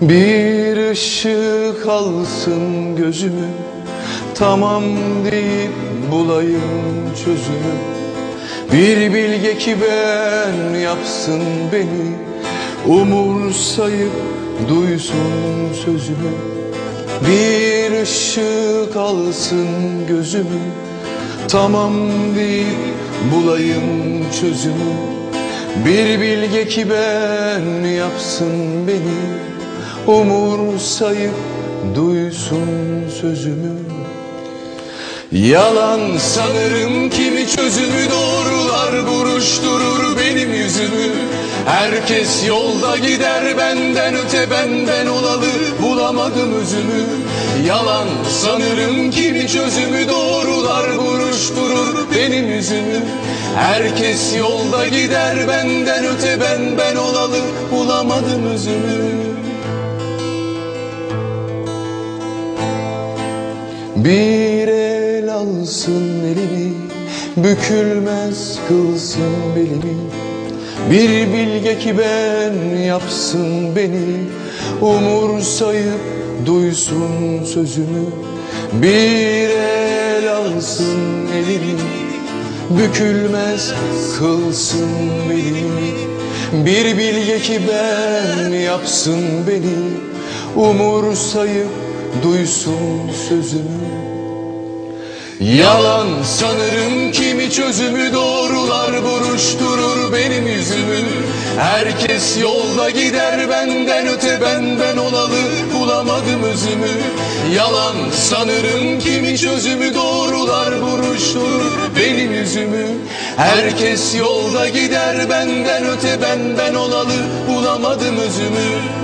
Bir ışık alsın gözümü Tamam deyip bulayım çözümü. Bir bilge ki ben yapsın beni Umursayıp duysun sözümü. Bir ışık alsın gözümü Tamam deyip bulayım çözümü. Bir bilge ki ben yapsın beni Umursayıp duysun sözümü. Yalan sanırım kimi çözümü doğrular buruşturur benim yüzümü. Herkes yolda gider benden öte benden olalı bulamadım özümü. Yalan sanırım kimi çözümü doğrular buruşturur benim yüzümü. Herkes yolda gider benden öte ben ben olalı bulamadım özümü Bir el alsın elimi Bükülmez kılsın belimi. Bir bilge ki ben yapsın beni Umursayıp duysun sözümü. Bir el alsın elimi Bükülmez kılsın belimi. Bir bilge ki ben yapsın beni Umursayıp duysun sözümü. Yalan sanırım kimi çözümü doğrular buruşturur benim yüzümü. Herkes yolda gider benden öte benden olalı bulamadım özümü. Yalan sanırım kimi çözümü doğrular buruşturur benim yüzümü. Herkes yolda gider benden öte benden olalı bulamadım özümü